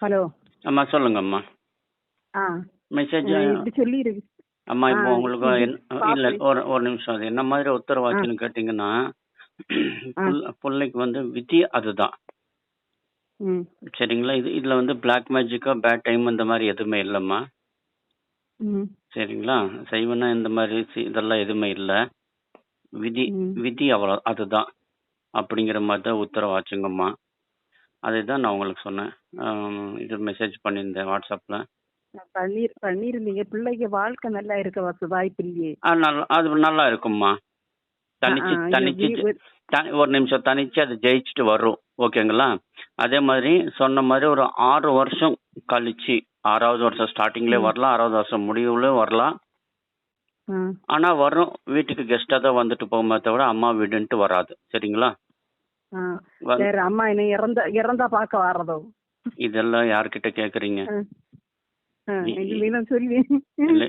Hello. அம்மா சொல்லுங்கம்மா ஆ. Message அம்மா இப்போ உங்களுக்கு இல்ல. ஒரு ஒரு நிமிஷம். அது என்ன மாதிரி உத்தரவாச்சுன்னு கேட்டிங்கன்னா புள்ள- பிள்ளைக்கு வந்து விதி அதுதான். சரிங்களா? இது இதுல வந்து பிளாக் மேஜிக்கா பேட் டைம் இந்த மாதிரி எதுவுமே இல்லைம்மா. சரிங்களா? செய்வனா இந்த மாதிரி இதெல்லாம் எதுவுமே இல்லை. விதி. விதி அவ்வளோ அதுதான். அப்படிங்கிற மாதிரி தான் உத்தரவாச்சுங்கம்மா. அதுதான் நான் உங்களுக்கு சொன்னேன். இது மெசேஜ் பண்ணியிருந்தேன் வாட்ஸ்அப்பில் பன்னீர் பன்னீர்ந்தீங்க பிள்ளைக்கு வாழ்க்கை நல்லா இருக்க வசதி வாய்ப்பு இல்லையே ஆ நல்லா அது நல்லா இருக்கும்மா. தனிச்சு ஆ, ஆ, தனிச்சு இது வி- த- ஒரு நிமிஷம். தனிச்சு அது ஜெயிச்சுட்டு வரும். ஓகேங்களா? அதே மாதிரி சொன்ன மாதிரி ஒரு ஆறு வருஷம் கழிச்சு ஆறாவது வருஷம் ஸ்டார்டிங்லேயே ம். வரலாம். ஆறாவது வருஷம் முடிவுலேயும் வரலாம். ஆ, ஆனா வரும். வீட்டுக்கு கெஸ்டா தான் வந்துட்டு போகுமே தவிர அம்மா வீடுன்ட்டு வராது. சரிங்களா? வேற அம்மா என்ன இறந்த இறந்தா பார்க்க வர்றதோ இதெல்லாம் யார்கிட்ட கேக்குறீங்க?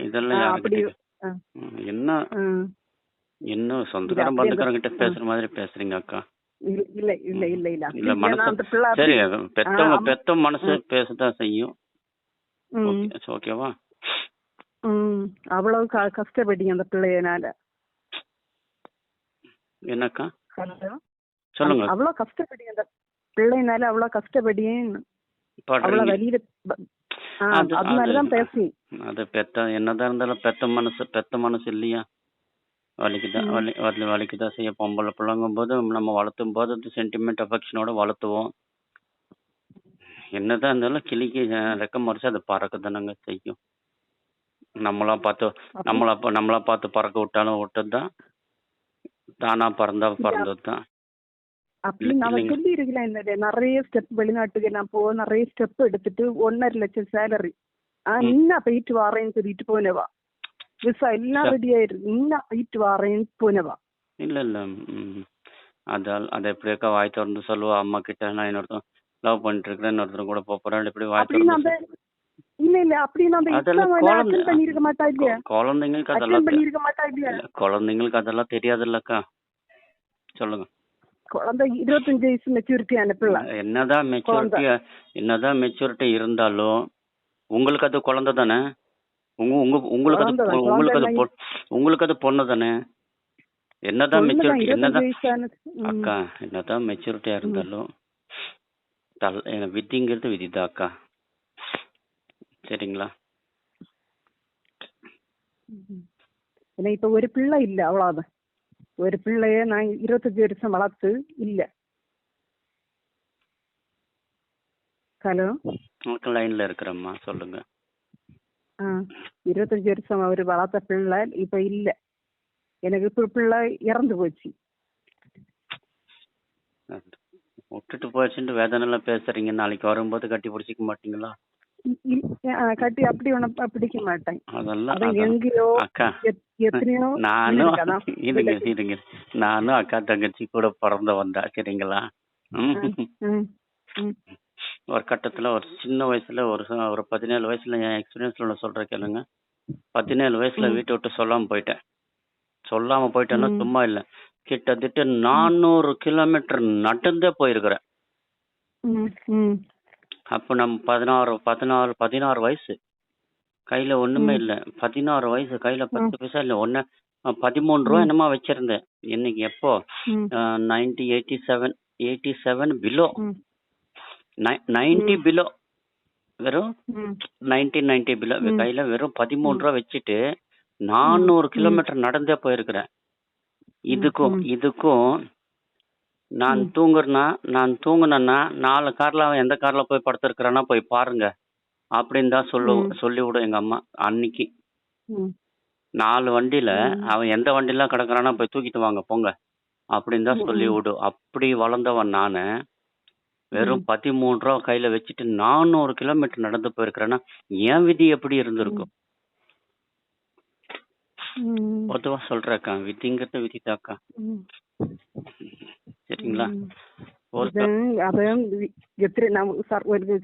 இதெல்லாம் அப்படி என்ன சொந்தக்காரன் பந்துக்காரங்கிட்ட தான். பேசுற மாதிரி பேசுறீங்க அக்கா? இல்ல இல்ல இல்ல இல்ல இல்ல. மனசு நான் அந்த பிள்ளை சரி பெத்தவங்க பெத்த மனசு பேசதான் செய்யும். ஓகேவா. அவ்வளவு கஷ்டப்பட்டீங்க அந்த பிள்ளையனால என்னக்கா? சொல்லுங்க. அவ்வளவு கஷ்டப்பட்டீங்க அந்த பிள்ளைனால அவ்வளவு வெளியில ஆ, அது- அதனாலதான் அது- பேசி. அது பெத்த என்னதான் இருந்தாலும் பெத்த மனசு பெத்த மனசு இல்லையா? வலிக்குதான் ம். வலி வலி வலிக்குதான் செய்ய பொம்பளை பிள்ளைங்கும் போது நம்ம வளர்த்தும் போது அது சென்டிமெண்ட் அஃபெக்ஷனோட வளர்த்துவோம். என்னதான் இருந்தாலும் கிளிக்கு அஹ், ரெக்க முறைச்சு அது பறக்க தானங்க செய்யும். நம்மளா பார்த்து நம்மளா நம்மளா பார்த்து பறக்க விட்டாலும் விட்டது தான் தானா பறந்தா பறந்தது தான் அப்படி நான் இல்லைங்க. சொல்லி இருக்கலாம் என்னது நிறைய ஸ்டெப் வெளிநாட்டுக்கு நான் போ நிறைய ஸ்டெப் எடுத்துட்டு ஒன்னரை லட்சம் சேலரி. இன்னும் போயிட்டு வாரேன்னு சொல்லிட்டு போனவா? விசா எல்லாம். ரெடி ஆயிருக்கு இன்னும் போயிட்டு வாரேன்னு போனவா? இல்ல இல்ல. அதால் அதை எப்படியாக்கா வாய் திறந்து சொல்லுவா. அம்மா கிட்ட நான் இன்னொருத்தன் லவ் பண்ணிட்டு இருக்கிறேன். இன்னொருத்தர் கூட போறேன். இப்படி வாய் அப்படின்னு திறந்து இல்ல இல்ல. அப்படின்னு அந்த அதெல்லாம் எக்ஸாம் அட்டன் பண்ணிருக்க மாட்டா இல்லையா? குழந்தைங்களுக்கு அதெல்லாம் பண்ணிருக்க மாட்டா இல்லையா? இல்ல, குழந்தைங்களுக்கு அதெல்லாம் தெரியாது இல்லக்கா சொல்லுங்க. குழந்தை இருபத்தஞ்சு வயசு மெச்சூரிட்டி பிள்ளை என்னதான் மெச்சூரிட்டி என்னதான் மெச்சூரிட்டி இருந்தாலும் உங்களுக்கு அது குழந்தை தானே? உங்க உங்க உங்களுக்கு அது தான், உங்களுக்கு அது உங்களுக்கு அது பொண்ணு தானே? என்னதான் மெச்சூரிட்டி என்னதான். அக்கா என்னதான் மெச்சூரிட்டியா இருந்தாலும் தல் விதிங்கிறது விதிதான் அக்கா. சரிங்களா? இப்ப ஒரு பிள்ளை இல்ல அவ்வளவுதான். ஒரு பிள்ளைய நான் இருபத்தஞ்சு வருஷம் வளர்த்து இல்ல. ஹலோ? உங்களுக்கு லைன்ல இருக்கிறம்மா சொல்லுங்க. இருபத்தஞ்சு வருஷம் அவர் வளர்த்த பிள்ளை இப்ப இல்ல. எனக்கு இப்ப பிள்ளை இறந்து போச்சு. விட்டுட்டு போயிடுச்சுட்டு வேதனை எல்லாம் பேசுறீங்க. நாளைக்கு வரும்போது கட்டி பிடிச்சிக்க மாட்டீங்களா? கட்டி அப்படி பிடிக்க மாட்டேன். அதெல்லாம். எங்கேயோ எத்தனையோ நானும். இருங்க இருங்க. நானும் அக்கா தங்கச்சி கூட பிறந்த வந்தா சரிங்களா? ஒரு கட்டத்துல ஒரு சின்ன வயசுல ஒரு ஒரு பதினேழு வயசுல என் எக்ஸ்பீரியன்ஸ்ல உள்ள சொல்றேன் கேளுங்க. பதினேழு வயசுல. வீட்டை விட்டு சொல்லாம போயிட்டேன். சொல்லாம போயிட்டேன்னா. சும்மா இல்ல. கிட்டத்தட்ட நானூறு கிலோமீட்டர் நடந்தே போயிருக்கிறேன். அப்ப நம்ம பதினாறு பதினாறு பதினாறு வயசு கையில ஒண்ணுமே. இல்ல பதினாறு வயசு கையில பத்து பைசா இல்ல ஒன்னு பதிமூணு ரூபா. என்னமா வச்சிருந்தேன் இன்னைக்கு எப்போ ninety eighty seven eighty seven below ninety. Below வெறும். Nineteen ninety below. கையில வெறும் பதிமூணு. ரூபா வச்சுட்டு நானூறு. கிலோமீட்டர் நடந்தே போயிருக்கிறேன் இதுக்கும். இதுக்கும் நான் ம். தூங்குறேன்னா நான் தூங்குனேன்னா நாலு கார்ல அவன் எந்த கார்ல போய் படுத்திருக்கிறானா போய் பாருங்க அப்படின்னு தான் சொல்லு ம். சொல்லி விடும் எங்க அம்மா அன்னைக்கு. நாலு வண்டியில. அவன் எந்த வண்டியில கிடக்குறானா போய் தூக்கிட்டு வாங்க போங்க அப்படின்னு தான் சொல்லி ம். விடும் அப்படி வளர்ந்தவன் நானு வெறும். பதிமூணு ரூபா கையில வச்சுட்டு நானூறு கிலோமீட்டர் நடந்து போயிருக்கிறேன்னா என் விதி எப்படி இருந்திருக்கும். பொதுவா சொல்றேக்கா விதிங்கிறது விதிதாக்கா. சரிங்களா? ஒரு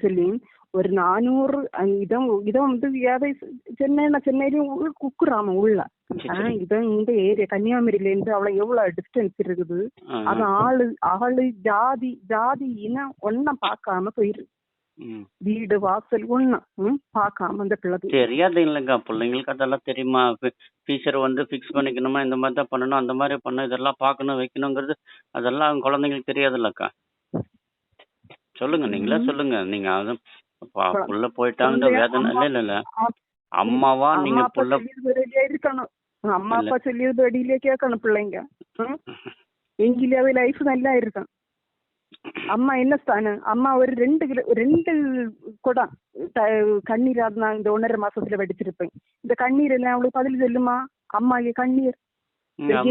சொல்லியும் ஒரு நானூறு இதான் இதான் வந்து ஏதை சென்னை சென்னையிலும் குக்குறாம உள்ள. இதான் இந்த ஏரியா கன்னியாகுமரியில இருந்து அவ்வளவு எவ்வளவு டிஸ்டன்ஸ் இருக்குது. அது ஆளு ஆளு ஜாதி ஜாதி இனம் ஒன்னும் பார்க்காம போயிருக்கு வீடு வாசல் ஒண்ணு. ம், பார்க்காம அந்த பிள்ளை தெரியாது இல்லைங்க. பிள்ளைங்களுக்கு அதெல்லாம் தெரியுமா? டீச்சர் வந்து ஃபிக்ஸ் பண்ணிக்கணுமா? இந்த மாதிரி தான் பண்ணணும். அந்த மாதிரி பண்ணணும் இதெல்லாம் பார்க்கணும் வைக்கணுங்கிறது அதெல்லாம் குழந்தைங்களுக்கு தெரியாதுல்லக்கா. சொல்லுங்க. நீங்களே. சொல்லுங்க. நீங்க அது பா- குழ- புள்ள போயிட்டாங்க வேதனை. இல்ல இல்ல இல்ல. அம்மாவா நீங்க புள்ள இருக்கணும். அம்மா இல்ல. அப்பா சொல்லியது ரெடியிலே கேட்கணும் பிள்ளைங்க. ம்? எங்கிலே அது லைஃப் நல்லா இருக்கும் அம்மா என்ன ஸ்தானம் அம்மா ஒரு ரெண்டு கிலோ ரெண்டு குடம் கண்ணீர் நான் இந்த ஒன்றரை மாசத்துல வெடிச்சிருப்பேன். இந்த கண்ணீர் எல்லாம் அவளுக்கு பதில் சொல்லுமா? அம்மா கண்ணீர்.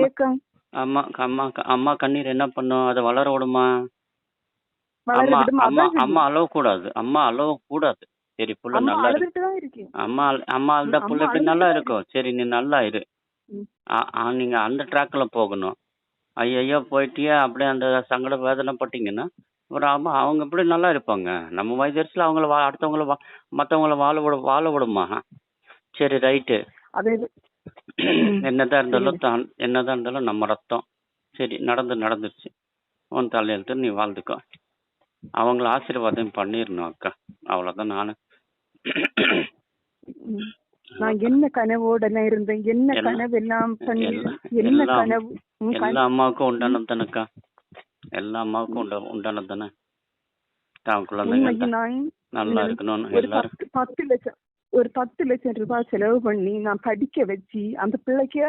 ஏக்கம் அம்மா. அம்மா அம்மா கண்ணீர் என்ன பண்ணும்? அதை வளர விடுமா? அம்மா அம்மா அம்மா அழவ கூடாது. அம்மா அழவ கூடாது. சரி புள்ள நல்லா இருக்கு அம்மா அம்மா அழுதா ம், புள்ள நல்லா இருக்கும்? சரி நீ நல்லா இரு. நீங்க அந்த ட்ராக்ல போகணும். ஐயோ போயிட்டியே அப்படியே அந்த சங்கட வேதனை பட்டீங்கன்னா அப்புறம் அம்மா அவங்க எப்படி நல்லா இருப்பாங்க? நம்ம வயசுல அவங்கள வா அடுத்தவங்கள வா மற்றவங்கள வாழ விட வாழ விடுமா? சரி ரைட்டு. அது என்னதான் இருந்தாலும் தான் என்னதான் இருந்தாலும் நம்ம ரத்தம். சரி நடந்து நடந்துருச்சு. உன் தலையெழுத்து நீ வாழ்ந்துக்கோ. அவங்கள ஆசீர்வாதம் பண்ணிடணும் அக்கா. அவ்வளோதான் நான். நான் என்ன கனவோட நான் இருந்தேன்? என்ன கனவு எல்லாம் பண்ணி என்ன கனவு? எல்லா அம்மாவுக்கும் உண்டானது தானேக்கா? எல்லா அம்மாவுக்கும் உண்ட உண்டானது தானே? தான் குழந்தைங்க நல்லா இருக்கணும்னு எல்லாரும். பத்து லட்சம் ஒரு பத்து லட்சம் ரூபாய் செலவு பண்ணி நான் படிக்க வச்சு அந்த பிள்ளைக்கு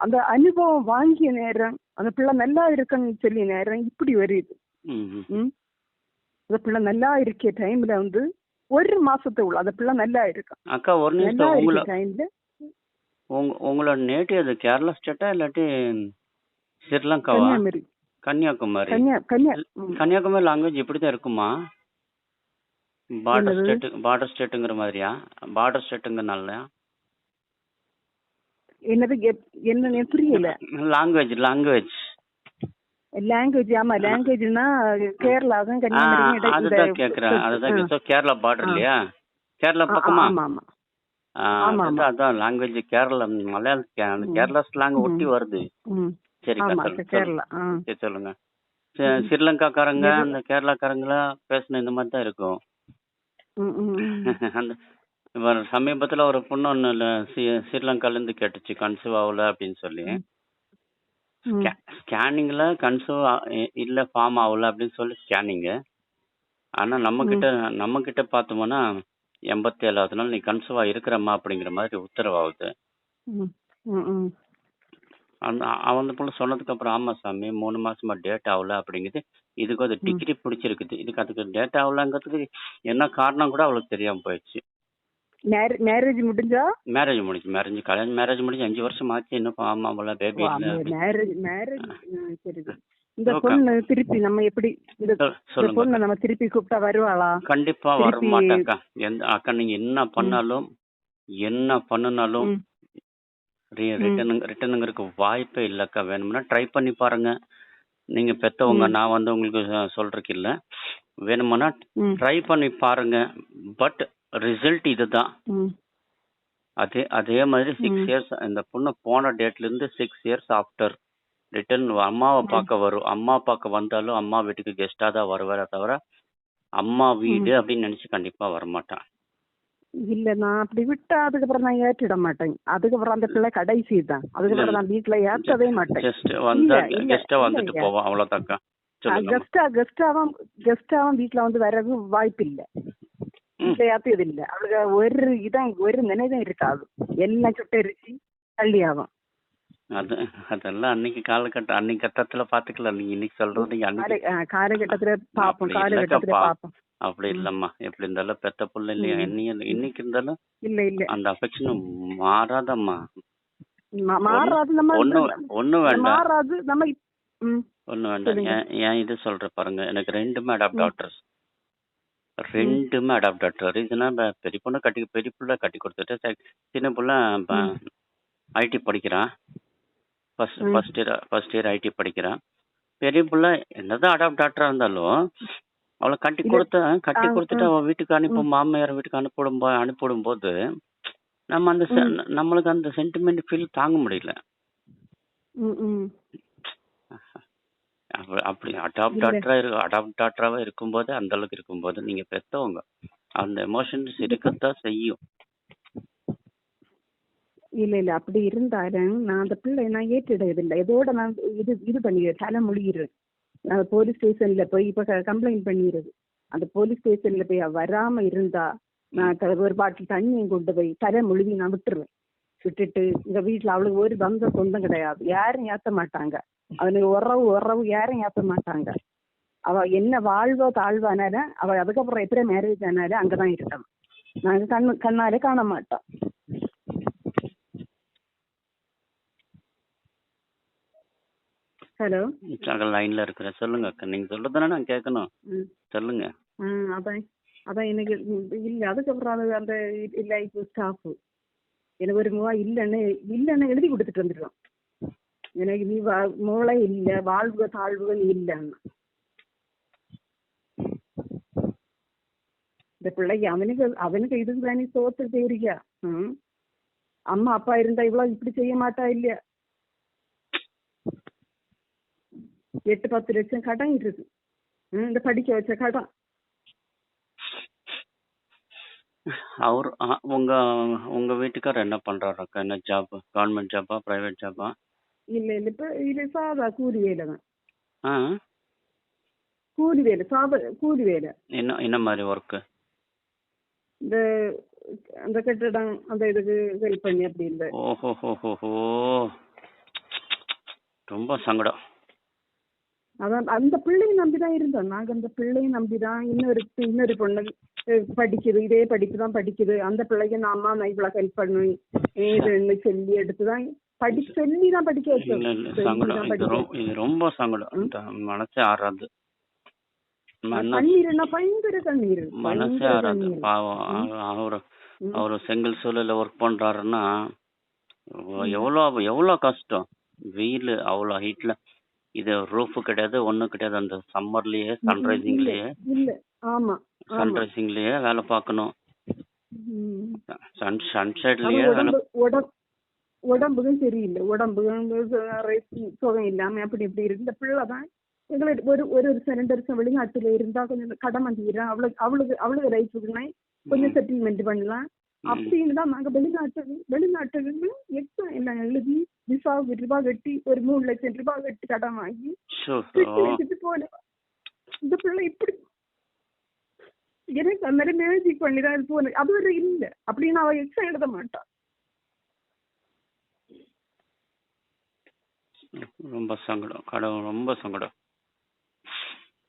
அந்த அனுபவம் வாங்கிய நேரம் அந்த பிள்ளை நல்லா இருக்குன்னு சொல்லி நேரம் இப்படி வருது அந்த பிள்ளை நல்லா இருக்க டைம்ல வந்து ஒரு மாசத்துக்குள்ள அந்த பிள்ளை நல்லா இருக்கும் அக்கா ஒரு நிமிஷம் உங்களை டைம்ல உங்க உங்களோட நேட்டிவ் அது கேரளா ஸ்டேட்டா இல்லாட்டி ஸ்ரீலங்காவா? கன்னியாகுமரி. கன்னியாகுமரி. கன்னியா கன்னியா ம். கன்னியாகுமரி லாங்குவேஜ் இப்படி தான் இருக்குமா? பார்டர் என்னது? ஸ்டேட்டு பார்டர் ஸ்டேட்டுங்கிற மாதிரியா? பார்டர் ஸ்டேட்டுங்கிறனால என்னது எப்- என்ன புரியல. லாங்குவேஜ் லாங்குவேஜ் லாங்குவேஜ் ஆமா லாங்குவேஜ்னா கேரளா தான் ஆ கன்னியாகுமரி அதுதான் கேக்குறேன். அதுதான் so கேரளா பார்டர். இல்லையா? கேரளா பக்கமா? ஆமா ஆமா. அதான் லாங்குவேஜ் கேரளா மலையாள கே- ம். கேரளா ஸ்லாங். ஒட்டி வருது. சரி கேரளா சரி சொல்லுங்க. ஸ்ரீலங்காக்காரங்க? அந்த கேரளாக்காரங்கள பேசின இந்த மாதிரி தான் இருக்கும். அந்த சமீபத்துல ஒரு பொண்ணு ஸ்ரீ- ஸ்ரீலங்கால இருந்து கேட்டுச்சு கன்சீவ் ஆகல அப்படின்னு சொல்லி. ஸ்கேனிங்ல கன்சீவ் இல்ல ஃபார்ம் ஆகல அப்படின்னு சொல்லி ஸ்கேனிங். ஆனா நம்ம கிட்ட நம்ம கிட்ட பார்த்தோம்னா எண்பத்தி ஏழாவது நாள் நீ கன்சீவா இருக்கிறம்மா அப்படிங்கிற மாதிரி உத்தரவாகுது. அந்த அவன் பொண்ணு சொன்னதுக்கு அப்புறம் ஆமா சாமி மூணு மாசமா டேட் ஆகல அப்படிங்குது. இதுக்கு அது டிகிரி பிடிச்சிருக்குது. இதுக்கு அதுக்கு டேட் ஆகலங்கிறதுக்கு என்ன காரணம் கூட அவளுக்கு தெரியாம போயிடுச்சு. மேரேஜ் முடிஞ்சா? மேரேஜ் முடிஞ்சு மேரேஜ் கல்யாணம் மேரேஜ் முடிஞ்சு அஞ்சு வருஷம் ஆச்சு. இன்னும் ஃபார்ம் ஆகல பேபி. மேரேஜ் மேரேஜ் சரி. இந்த. பொண்ணு திருப்பி நம்ம எப்படி இந்த பொண்ணு நம்ம திருப்பி கூப்பிட்டா வருவாளா? கண்டிப்பா வர மாட்டாக்கா எந்த அக்கா நீங்க என்ன பண்ணாலும் என்ன பண்ணுனாலும் ம். ரிட்டர்ன் ரிட்டர்னுங்கிறதுக்கு வாய்ப்பே இல்லக்கா வேணும்னா ட்ரை பண்ணி பாருங்க. நீங்க பெத்தவங்க. நான் வந்து உங்களுக்கு சொல்றதுக்கு இல்ல. வேணுமானா ட்ரை பண்ணி பாருங்க. பட் ரிசல்ட் இதுதான். ம், அதே அதே மாதிரி சிக்ஸ் ம். இயர்ஸ் இந்த பொண்ணு போன டேட்ல இருந்து சிக்ஸ் இயர்ஸ் ஆஃப்டர் ரிட்டர்ன் அம்மாவை பார்க்க வரும். அம்மா பார்க்க வந்தாலும் அம்மா வீட்டுக்கு கெஸ்டா தான் வருவாரே தவிர அம்மா வீடு அப்படின்னு நினைச்சு கண்டிப்பா வரமாட்டான். இல்ல நான் அப்படி விட்டா அதுக்கப்புறம் நான் ஏற்றிட மாட்டேன். அதுக்கப்புறம் அந்த பிள்ளை கடைசி தான். அதுக்கப்புறம் நான் வீட்டுல ஏற்றவே மாட்டேன். ஜஸ்ட் வந்தா இல்ல, இல்ல, கெஸ்டா வந்துட்டு இல்லைங்க. போவோம் அவ்வளவுதாக்கா சொல்லுங்க. கெஸ்டா கெஸ்டாவும் கெஸ்டாவும் வீட்டுல வந்து வர்றது வாய்ப்பு ஏத்தது இல்ல அவளுக்கு ஒரு இதான் ஒரு நினைவும் இருக்காது. எல்லாம் சுட்டரிச்சு தள்ளி ஆகும். அது அதெல்லாம் அன்னைக்கு காலகட்டம் அன்னைக்கு கட்டத்துல பாத்துக்கலாம் நீங்க இன்னைக்கு சொல்றது காலகட்டத்துல பாப்போம் காலகட்டத்துல பாப்போம். அப்படி இல்லம்மா. எப்படி இருந்தாலும் பெத்த புள்ள இல்லையா. இன்னைக்கு இருந்தாலும் இல்ல இல்ல. அந்த அஃபெக்ஷன் மாறாதம்மா. மாறாது நம்ம ஒண்ணு வேண்டாம். ஒண்ணு வேண்டாம். ஏன் இது சொல்ற பாருங்க. எனக்கு ரெண்டுமே அடாப்ட் ம். ரெண்டுமே அடாப்ட் டாக்டர் ரீசனா பெரிய பொண்ணு கட்டி பெரிய புள்ள கட்டி கொடுத்துட்டு சின்ன புள்ள ம். ஐடி படிக்கிறான் ஃபர்ஸ்ட் ம். First year first year IT படிக்கிறான் பெரிய புள்ள என்னதான் அடாப்ட் டாக்டரா இருந்தாலும் அவளை கட்டி இல்ல. கொடுத்த கட்டி கொடுத்துட்டு ம். அவ வீட்டுக்கு அனுப்பும் மாமியார் வீட்டுக்கு அனுப்பிவிடும் போது நம்ம அந்த செ- ம். நம்மளுக்கு அந்த சென்டிமெண்ட் ஃபீல் தாங்க முடியல ம், ம். அப்ப- அப்படி அடாப்ட். டாக்டரா இருக்கு அடாப்ட் டாக்டராவே இருக்கும்போது அந்த அளவுக்கு இருக்கும்போது நீங்க பெத்தவங்க அந்த எமோஷன்ஸ் இருக்கத்தான் செய்யும். இல்ல இல்ல. அப்படி இருந்தாலும் நான் அந்த பிள்ளை நான் ஏற்றிடுறதில்லை இதோட நான் இது இது பண்ணிடுறேன் தலை மொழிகிறேன் நான் போலீஸ் ஸ்டேஷன்ல போய் இப்ப கம்ப்ளைண்ட் பண்ணிடுறது அந்த போலீஸ் ஸ்டேஷன்ல போய் வராம இருந்தா நான் ஒரு பாட்டில் தண்ணியும் கொண்டு போய் தலை மொழிவி நான் விட்டுருவேன். விட்டுட்டு இந்த வீட்டுல அவளுக்கு ஒரு பந்த சொந்தம் கிடையாது. யாரும் ஏத்த மாட்டாங்க. அவனுக்கு உறவு உறவு யாரும் ஏத்த மாட்டாங்க. அவ என்ன வாழ்வோ தாழ்வானால அவ அதுக்கப்புறம் எப்படி மேரேஜ் ஆனாலும் அங்கதான் இருக்கணும் நாங்க கண்ணு கண்ணாலே காண மாட்டோம் ஹலோ லைன்ல இருக்கிறேன் சொல்லுங்க அக்கா. நீங்க சொல்றதுதானே நான் கேட்கணும். சொல்லுங்க. அதான் அதான் எனக்கு இல்ல. அதுக்கப்புறம் அது அந்த லைஃப் ஸ்டாஃப் எனக்கு ஒரு மூவா இல்லைன்னு இல்லைன்னு எழுதி கொடுத்துட்டு வந்துடுவான் எனக்கு நீ வா- மூளை இல்ல வாழ்வு தாழ்வுகள் இல்லைன்னு இந்த பிள்ளைக்கு அவனுக்கு அவனுக்கு இதுக்கு தானே சோத்து தெரியா ம்? அம்மா அப்பா இருந்தா இவ்வளவு இப்படி செய்ய மாட்டா இல்லையா? எட்டு பத்து லட்சம் கடன் இருக்கு. இந்த படிக்க வச்ச கடன். அவர் உங்க உங்க வீட்டுக்காரர் என்ன பண்றாரு என்ன ஜாப் கவர்மெண்ட் ஜாப்பா பிரைவேட் ஜாப்பா இல்ல இல்ல இப்ப இது சாதா கூலி வேலை தான் கூலி வேலை சாதா கூலி வேலை என்ன என்ன மாதிரி ஒர்க்கு இந்த அந்த கட்டடம் அந்த இதுக்கு ஹெல்ப் பண்ணி அப்படி இல்ல ஓஹோ ஹோ ரொம்ப சங்கடம் அதான் அந்த பிள்ளையை நம்பிதான் இருந்தோம் நாங்க அந்த பிள்ளையை நம்பிதான் இன்னொரு இன்னொரு பொண்ணு படிக்குது இதே படிப்பு தான் படிக்குது அந்த பிள்ளைக்கு நான் அம்மா நான் இவ்வளவு ஹெல்ப் பண்ணுவேன் இதுன்னு சொல்லி எடுத்துதான் படி சொல்லி தான் படிக்க வச்சோம். இது ரொம்ப சங்கடம். மனசே ஆறாது. மன கண்ணீர் பயங்கர கண்ணீர். மனசே ஆறாது. பாவம். அவ- அவரு. அவரு செங்கல் சூழல்ல ஒர்க் பண்றாருன்னா எவ்வளோ எவ்வளோ கஷ்டம். வெயில் அவ்வளோ ஹீட்ல இது ரூஃப் கிடையாது ஒண்ணும் கிடையாது. அந்த சம்மர்லயே சன்ரைசிங்லயே சன்ரைசிங்லயே வேலை பார்க்கணும். ம். சன் சன்சைட்லயே வேலை உடம்புக்கும் சரியில்லை. உடம்புக்கும் சுகம் இல்லாம அப்படி இப்படி இருக்கு இந்த பிள்ளை தான் எங்களை ஒரு ஒரு வருஷம் ரெண்டு வருஷம் வெளிநாட்டுல இருந்தா கொஞ்சம் கடமை தீரும் அவளுக்கு அவளுக்கு அவளுக்கு லைஃபுக்குன்னா கொஞ்சம் செட்டில்மெண்ட் பண்ணலாம். அப்படின்னு தான் நாங்க வெளிநாட்டுக்கு வெளிநாட்டுக்கு எக்ஸாம் எல்லாம் எழுதி விசாவுக்கு ரூபாய் கட்டி ஒரு மூணு லட்சம் ரூபாய் கட்டி கடன் வாங்கி வச்சுட்டு போனேன் இந்த பிள்ளை இப்படி எனக்கு அந்த மாதிரி மேஜிக் பண்ணி தான் போனேன் அது ஒரு இல்ல. அப்படின்னு அவ எக்ஸாம் எழுத மாட்டா. ரொம்ப சங்கடம். கடவுள் ரொம்ப சங்கடம்.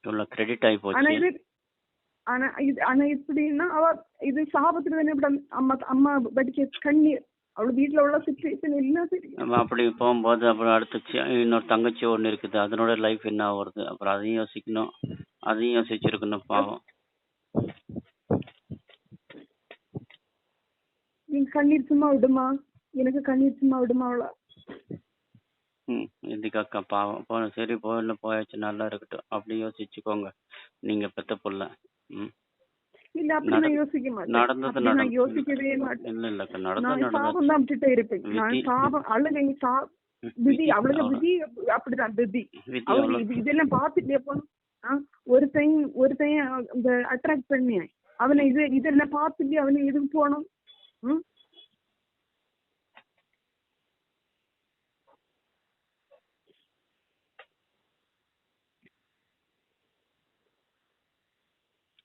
இவ்வளோ கிரெடிட் ஆகி போச்சு. ஆனா இது ஆனா இப்படின்னா அவ இது சாபத்துல தானே இப்படி அம்மா அம்மா படிக்க கண்ணீர் அவள் வீட்டுல உள்ள சுச்சுவேஷன் எல்லாம் சரி. நம்ம அப்படி போகும்போது அப்புறம் அடுத்து இன்னொரு தங்கச்சி ஒன்று இருக்குது. அதனோட லைஃப் என்ன ஆகுறது? அப்புறம் அதையும் யோசிக்கணும். அதையும் யோசிச்சிருக்கணும் பாவம். நீ கண்ணீர் சும்மா விடுமா? எனக்கு கண்ணீர் சும்மா விடுமா அவள? ம் இதுக்காக்கா பாவம். போ சரி போயில போயாச்சு நல்லா இருக்கட்டும். அப்படி யோசிச்சுக்கோங்க. நீங்க பெத்த புள்ள. ம். இல்ல அப்படி நான் யோசிக்க மாட்டேன். நடந்தது அப்படி நான் யோசிக்கவே மாட்டேன். இல்ல இல்லக்கா நடந்தது நான் தான் விட்டுட்டே இருப்பேன். நான். சாபம் அழுகை சா விதி. அவளுக்கு. விதி அப்படிதான் விதி. இதெல்லாம் பார்த்துட்டே போனோம் ஒருத்தன் ஒருத்தன் இந்த அட்ராக்ட் பண்ணி அவனை இது இதெல்லாம் பார்த்துட்டு அவனை எதுக்கு போகணும்?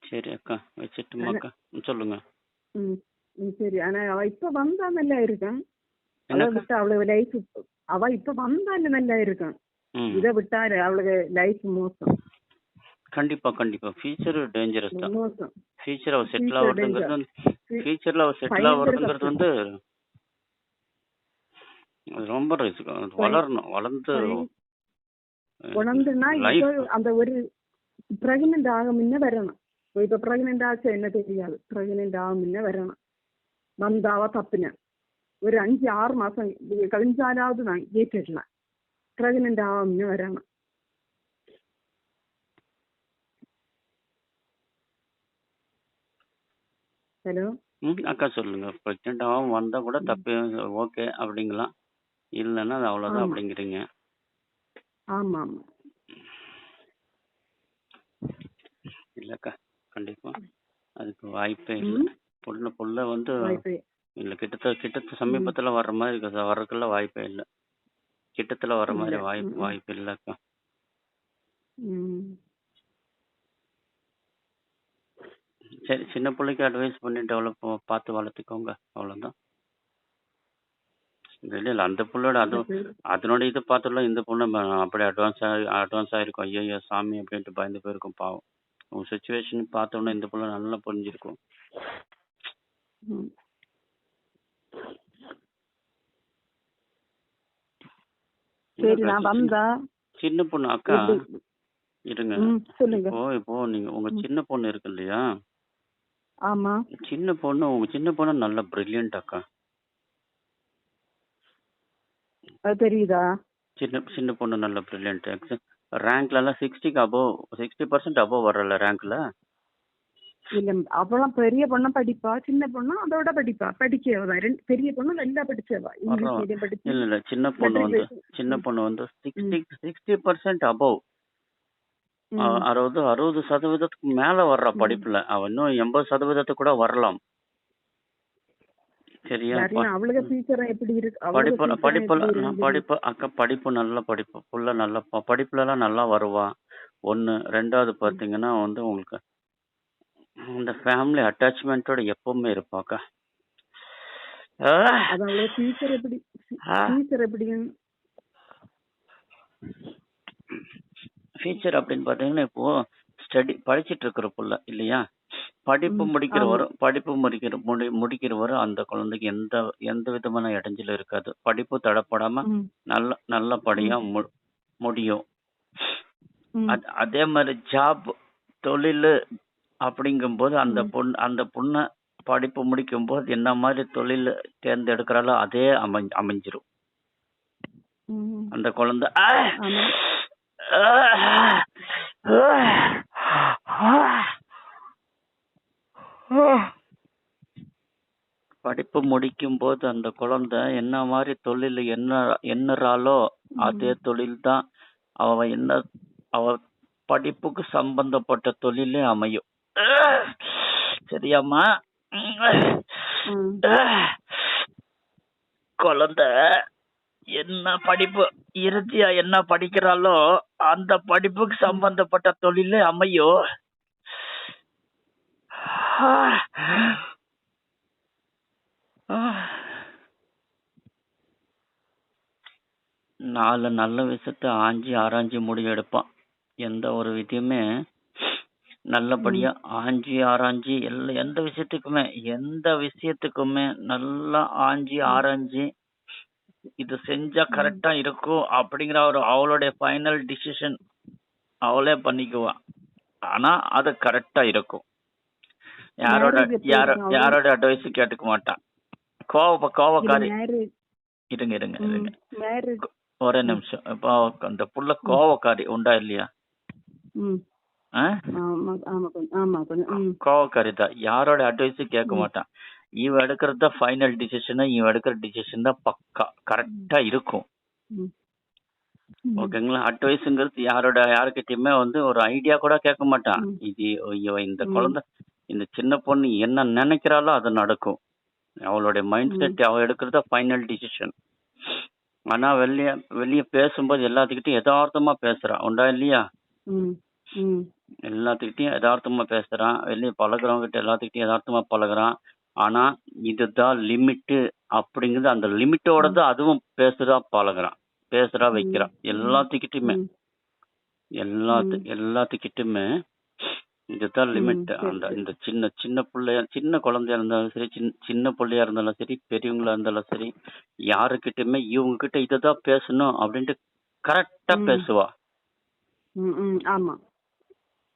சரி அக்கா வச்சுட்டுமாக்கா ம், சொல்லுங்க. சரி. ஆனா அவ இப்ப வந்தா நல்லா இருக்கும் அவளை விட்டா அவளுக்கு லைஃப் அவ இப்ப வந்தால நல்லா இருக்கும் ம். இதை விட்டா அவளுக்கு லைஃப் மோசம். கண்டிப்பா கண்டிப்பா. ஃபியூச்சர் டேஞ்சரஸ் தான். ஃபியூச்சர் அவ செட்டில் வந்து Fu- ஃபியூச்சர்ல அவ செட்டில் கஷ்டம். வந்து ரொம்ப ரிஸ்க் வளரணும். வளர்ந்து இப்போ அந்த ஒரு பிரெக்னென்ட் ஆக முன்ன வரணும். இப்போ பிரெக்னென்ட் ஆச்சு என்ன தெரியாது பிரெக்னென்ட் ஆக முன்ன வரணும் வந்தாவா தப்புன ஒரு அஞ்சு ஆறு மாசம் இது கழிஞ்சாலாவது நான் ஏற்றிடலாம் பிரெக்னென்ட் ஆக முன்ன வரணும் ஹலோ ம் அக்கா சொல்லுங்க. ப்ரெக்னென்ட் ஆகாம வந்தா கூட தப்பு ஓகே அப்படிங்கலாம் இல்லைன்னா அது அவ்வளோதான். அப்படிங்கிறீங்க ஆமா ஆமா இல்லக்கா கண்டிப்பா. அதுக்கு வாய்ப்பே இல்லை. ம். பொண்ணு புள்ள வந்து வாய்ப்பு இல்ல. கிட்டத்தட்ட கிட்டத்தட்ட சமீபத்துல வர்ற மாதிரி இருக்கு. வர்றதுக்குள்ள வாய்ப்பே இல்லை. கிட்டத்துல வர்ற மாதிரி இல்ல. வாய்ப்பு ம், ம். வாய்ப்பு இல்லக்கா. ம். சரி சின்ன பிள்ளைக்கு அட்வைஸ் பண்ணி டெவலப் பார்த்து வளர்த்துக்கோங்க. அவ்வளவுதான். இல்ல இல்ல அந்த புள்ளோட அது அது அதனோட இது பார்த்துலாம் இந்த பொண்ணு ம- அப்படியே அட்வான்ஸ் ஆகி அட்வான்ஸ் ஆயிருக்கும் ஐயோ சாமி அப்படின்ட்டு பயந்து போயிருக்கும் பாவம். உன் சுச்சுவேஷன் பார்த்தோன்னே இந்த புள்ள நல்லா புரிஞ்சிருக்கும். சரி நான் வந்தா சின்ன பொண்ணு? அக்கா இருங்க. இப்போ இப்போ நீங்க உங்க சின்ன பொண்ணு இருக்கு இல்லையா? ஆமா. சின்ன பொண்ணு உங்க சின்ன பொண்ணு நல்ல பிரில்லியன்ட் அக்கா. தெரியுதா? சின்ன சின்ன பொண்ணு நல்ல பிரில்லியன்ட் ரேங்க்ல எல்லாம் சிக்ஸ்டிக்கு அபோவ் சிக்ஸ்டி பர்சன்ட் அபோவ் வரல ரேங்க்ல இல்ல அவளாம் பெரிய பொண்ணா படிப்பா சின்ன பொண்ணா அதோட படிப்பா. படிக்கவதான் ரெண்டு பெரிய பொண்ணு நல்லா படிச்சவா? இங்கிலீஷ் பரவா- மீடியம் படிச்சு இல்ல இல்ல. சின்ன பொண்ணு வந்து. சின்ன பொண்ணு வந்து சிக்ஸ்டி சிக்ஸ்டி பர்சன்ட் அபோவ். அறுபது அறுபது சதவீதத்துக்கு மேல வர்றா படிப்புல. அவ இன்னும் எண்பது சதவீதத்துக்கு கூட வரலாம். சரியா அவளுக்கு ஃபியூச்சர் எப்படி இருக்கு படிப்பு படிப்புல? படிப்பு அக்கா படிப்பு நல்ல படிப்பு. புள்ள நல்ல படிப்புல எல்லாம் நல்லா வருவா. ஒண்ணு ரெண்டாவது பாத்தீங்கன்னா வந்து உங்களுக்கு இந்த ஃபேமிலி அட்டாச்மெண்ட்டோட எப்பவுமே இருப்பாக்கா. ஃபியூச்சர் எப்படி ஃபியூச்சர் அப்படின்னு பாத்தீங்கன்னா இப்போ ஸ்டடி படிச்சிட்டு இருக்கிற புள்ள இல்லையா? படிப்பு ம், முடிக்கிற ஆமா. வரும் படிப்பு முடிக்கிற முடி முடிக்கிற வரும் அந்த குழந்தைக்கு எந்த எந்த விதமான இடைஞ்சலும் இருக்காது படிப்பு தடப்படாம ம், நல்ல நல்லபடியா மு- முடியும் ம், அத்- அதே மாதிரி ஜாப் தொழில் அப்படிங்கும்போது அந்த ம். பொண்ணு அந்த பொண்ணை படிப்பு முடிக்கும் போது என்ன மாதிரி தொழில் தேர்ந்தெடுக்கிறாளோ அதே அமை அமைஞ்சிரும் ம். அந்த குழந்தை ஆ! ஆமா. படிப்பு முடிக்கும் போது அந்த குழந்தை என்ன மாதிரி தொழில் என்ன எண்ணுறாளோ அதே தொழில் தான் அவ என்ன அவ படிப்புக்கு சம்பந்தப்பட்ட தொழிலே அமையும். சரியாம்மா. குழந்தை என்ன படிப்பு இறுதியா என்ன படிக்கிறாளோ அந்த படிப்புக்கு சம்பந்தப்பட்ட தொழிலே அமையும். நாலு நல்ல விஷயத்த ஆஞ்சி ஆராய்ஞ்சி முடிவு எடுப்பான். எந்த ஒரு விதியுமே நல்லபடியா ஆஞ்சி ஆராய்ஞ்சி எல்லா எந்த விஷயத்துக்குமே எந்த விஷயத்துக்குமே நல்லா ஆஞ்சி ஆராய்ஞ்சி இது செஞ்சா கரெக்டா இருக்கும் அப்படிங்கிற ஒரு அவளுடைய ஃபைனல் டிசிஷன் அவளே பண்ணிக்குவா ஆனா அது கரெக்டா இருக்கும். யாரோட யாரோ? யாரோட அட்வைஸ் கேட்டுக்க மாட்டான். கோவ கோவக்காரி. இருங்க இருங்க இருங்க. ஒரே நிமிஷம் இப்போ அந்த புள்ள கோவக்காரி உண்டா இல்லையா கோவக்காரி தான் யாரோட அட்வைஸும் கேட்க மாட்டான் இவ எடுக்கிறது தான் ஃபைனல் டிசிஷன் இவ எடுக்கிற டிசிஷன் தான் பக்கா கரெக்டா இருக்கும். ஓகேங்களா அட்வைஸுங்கிறது யாரோட யாருக்கிட்டயுமே வந்து ஒரு ஐடியா கூட கேட்க மாட்டான். இது இவ இந்த. குழந்தை இந்த சின்ன பொண்ணு என்ன நினைக்கிறாளோ அது நடக்கும் அவளுடைய மைண்ட் செட் அவ எடுக்கிறத ஃபைனல் டிசிஷன் ஆனா வெளிய வெளிய பேசும்போது எல்லாத்துக்கிட்டையும் யதார்த்தமா பேசுறா. உண்டா இல்லையா? எல்லாத்துக்கிட்டையும் யதார்த்தமா பேசுறான். வெளிய பழகுறவங்க கிட்ட எல்லாத்துக்கிட்டையும் யதார்த்தமா பழகுறான். ஆனா இதுதான் லிமிட்டு அப்படிங்கிறது அந்த லிமிட்டோட தான் அதுவும் பேசுறா பழகுறான். பேசுறா வைக்கிறான். எல்லாத்துக்கிட்டையுமே. எல்லாத்து எல்லாத்துக்கிட்டுமே இதுதான் லிமிட் அந்த. இந்த சின்ன சின்ன பிள்ளையா சின்ன குழந்தையா இருந்தாலும் சரி சின்ன சின்ன பிள்ளையா இருந்தாலும் சரி பெரியவங்களா இருந்தாலும் சரி யாருக்கிட்டயுமே இவங்க கிட்ட இதுதான் பேசணும் அப்படின்ட்டு கரெக்டா. பேசுவா. ஆமா.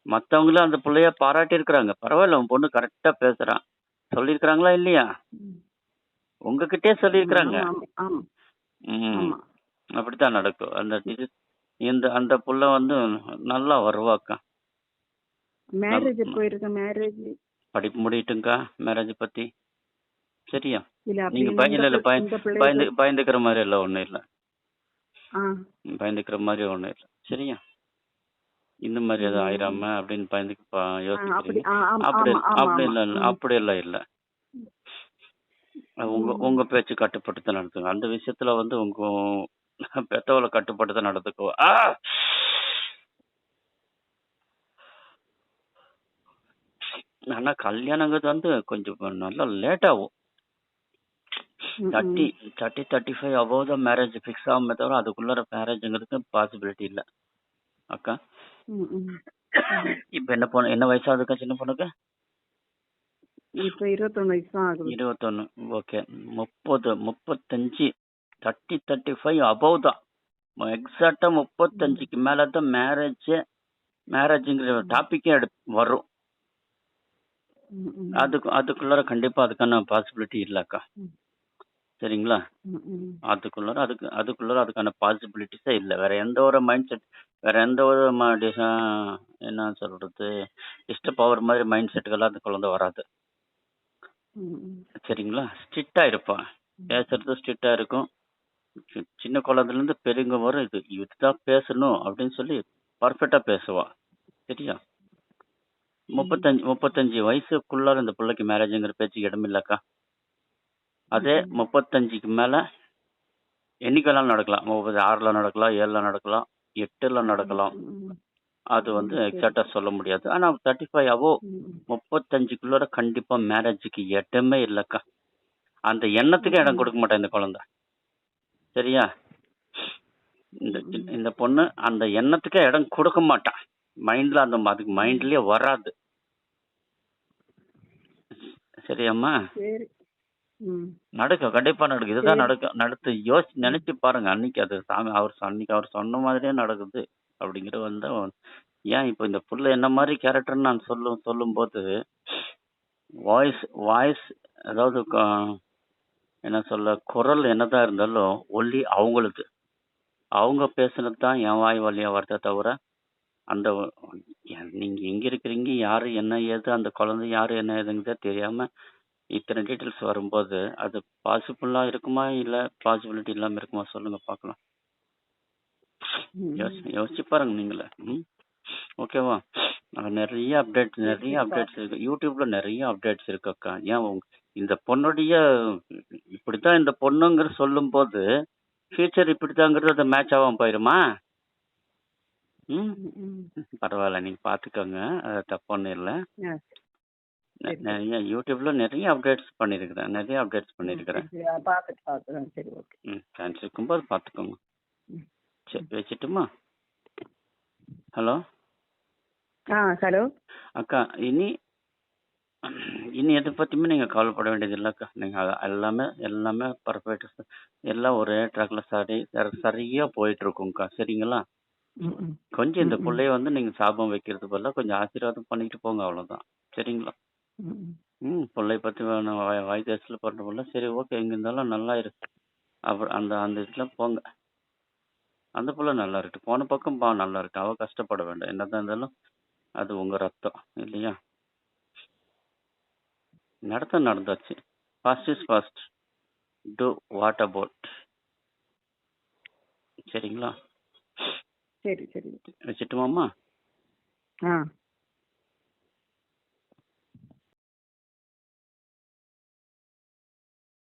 மத்தவங்களும் அந்த பிள்ளைய பாராட்டி இருக்கிறாங்க பரவாயில்ல உன் பொண்ணு கரெக்டா பேசுறான் சொல்லியிருக்கிறாங்களா இல்லையா? சொல்லியிருக்கிறாங்க. ம் ஆமா. அப்படித்தான் நடக்கும். அந்த இந்த அந்த புள்ள வந்து நல்லா வருவாக்கா. மேரேஜ் போயிருக்க மேரேஜ் படிப்பு முடியட்டுங்கக்கா மேரேஜ் பத்தி? சரியா? இல்ல நீங்க அப்படி பய- இல்ல இல்ல பயந்து பயந்துக்கிற மாதிரி எல்லாம் ஒண்ணும் இல்ல. பயந்துக்கிற மாதிரி ஒண்ணும் இல்ல. சரியா? இந்த மாதிரி எதுவும் ம். ஆயிராம அப்படின்னு பயந்து யோசிக்கிறீங்க. அப்படி அப்படி ஆமா இல்ல இல்ல ம். அப்படி எல்லாம் இல்ல. உங்க. உங்க பேச்சு கட்டுப்பட்டு தான் நடத்துங்க. அந்த விஷயத்துல வந்து உங்க பெத்தவளை நடந்துக்கோ. ஆ! ஆனா கல்யாணங்கிறது வந்து கொஞ்சம் நல்லா லேட் ஆகும். Thirty. Thirty thirty five above தான் மேரேஜ் ஃபிக்ஸ் ஆகுமே தவிர அதுக்குள்ளார மேரேஜுங்கிறது பாசிபிலிட்டி இல்ல. அக்கா. இப்ப என்ன பொண்ணு என்ன வயசாகுதுக்கா சின்ன பொண்ணுக்கு? இப்ப வயசு தான் ஆகுது. ஓகே முப்பது முப்பத்தஞ்சு தேர்ட்டி தேர்ட்டி ஃபைவ் அபவ் தான் எக்ஸாக்டா முப்பத்தஞ்சுக்கு மேல தான் மேரேஜ் மேரேஜுங்கிற டாபிக்கே எடு வரும். அதுக்கு அதுக்குள்ளார கண்டிப்பா அதுக்கான பாசிபிலிட்டி இல்லக்கா. சரிங்களா. அதுக்குள்ளார அதுக்கு அதுக்குள்ளார அதுக்கான பாசிபிலிட்டிஸே இல்லை. வேற எந்த ஒரு மைண்ட் செட் வேற எந்த ஒரு என்ன சொல்றது இஷ்ட பவர் மாதிரி மைண்ட் செட்டுக்கெல்லாம் அந்த குழந்தை வராது. சரிங்களா? ஸ்ட்ரிக்டா இருப்பா. பேசுறது ஸ்ட்ரிக்டா இருக்கும். சின்ன குழந்தைல இருந்து பெரியவங்க வரும் இது இதுதான் பேசணும் அப்படின்னு சொல்லி பர்ஃபெக்டா பேசுவா. சரியா? முப்பத்தஞ்சு முப்பத்தஞ்சு வயசுக்குள்ளார இந்த பிள்ளைக்கு மேரேஜுங்கிற பேச்சுக்கு இடம் இல்லக்கா. அதே. முப்பத்தஞ்சுக்கு மேல என்னைக்கெல்லாம் நடக்கலாம்? முப்பது ஆறுல நடக்கலாம் ஏழுல நடக்கலாம் எட்டுல நடக்கலாம். அது வந்து ம், சரி. எக்ஸாக்டா சொல்ல முடியாது. ஆனா தேர்ட்டி ஃபைவ் அவோ. முப்பத்தஞ்சுக்குள்ளார கண்டிப்பா மேரேஜுக்கு இடமே இல்லக்கா. அந்த எண்ணத்துக்கு இடம். கொடுக்க மாட்டேன் இந்த குழந்தை. சரியா? இந்த இந்த பொண்ணு அந்த எண்ணத்துக்கே இடம் கொடுக்க மாட்டான் மைண்ட்ல அந்த அதுக்கு மைண்ட்லயே வராது. சரியாம்மா? நடக்கும் கண்டிப்பா நடக்கும் இதுதான். நடக்கும் நடத்து. யோசி நினைச்சு பாருங்க. அன்னைக்கு அது சாமி அவர் அன்னைக்கு அவர் சொன்ன மாதிரியே நடக்குது. அப்படிங்கிற வந்து ஏன் இப்போ இந்த புள்ள என்ன மாதிரி கேரக்டர் நான் சொல்லும் சொல்லும்போது வாய்ஸ் வாய்ஸ் அதாவது என்ன சொல்ல குரல் என்னதான் இருந்தாலும் ஒல்லி அவங்களுக்கு. அவங்க பேசுனது தான் என் வாய் வழியா வருதே தவிர அந்த நீங்க எங்க இருக்கிறீங்க? யாரு? என்ன ஏது? அந்த குழந்தை யாரு? என்ன ஏதுங்கிறதே தெரியாம இத்தனை டீட்டெயில்ஸ் வரும்போது அது பாசிபிளா இருக்குமா? இல்ல பாசிபிலிட்டி இல்லாம இருக்குமா? சொல்லுங்க பார்க்கலாம். ம். யோசி யோசிச்சு பாருங்க நீங்களே. ம். ஓகேவா? நிறைய அப்டேட் நிறைய அப்டேட்ஸ் இருக்கு. யூடியூப்ல நிறைய அப்டேட்ஸ் இருக்கு அக்கா. ஏன் இந்த பொண்ணுடைய இப்படித்தான் இந்த பொண்ணுங்கிற சொல்லும்போது ஃபியூச்சர் இப்படித்தாங்கிறது அது மேட்ச் ஆகாம போயிருமா? ம் ம், ம். பரவாயில்ல. நீங்க பாத்துக்கோங்க. அது தப்பு இல்லை. ஆ, நெ- சரி. நிறைய நிறைய அப்டேட்ஸ் பண்ணிருக்கிறேன். நிறைய அப்டேட்ஸ் பண்ணிருக்கிறேன். சரி, சரி, பார்த்துட்டு பார்த்துக்கிறேன் சரி ஓகே. ம் சான்ஸ் இருக்கும்போது பாத்துக்கோங்க. ம். சரி வச்சுட்டுமா? ஹலோ? ஆ ஹலோ? அக்கா இனி இனி எதை பத்தியுமே நீங்க கவலைப்பட வேண்டியது இல்லக்கா நீங்க அ- எல்லாமே எல்லாமே பர்ஃபெக்ட் எல்லாம் ஒரே ட்ராக்ல சரி சரி- சரியா போயிட்டு இருக்கும்க்கா சரிங்களா? கொஞ்சம் இந்த ம், ம். பிள்ளைய வந்து நீங்க சாபம் வைக்கிறது பதிலா கொஞ்சம் ஆசீர்வாதம் பண்ணிட்டு போங்க அவ்வளவுதான். சரிங்களா? ம், பிள்ளைய பத்தி வேணும் வாய் வாய் பண்ற பிள்ளை சரி ஓகே எங்க இருந்தாலும் நல்லா இருக்கு. அப்புறம் அந்த அந்த இதுல போங்க. அந்த புள்ள நல்லா இருக்கு. போன பக்கம் பா நல்லா இருக்கு. அவ கஷ்டப்பட வேண்டாம். என்னதான் இருந்தாலும் அது உங்க ரத்தம் இல்லையா? நடத்த நடந்தாச்சு. Fast is fast to what about சரிங்களா? சரி சரி வச்சுட்டுமாம்மா ஆ.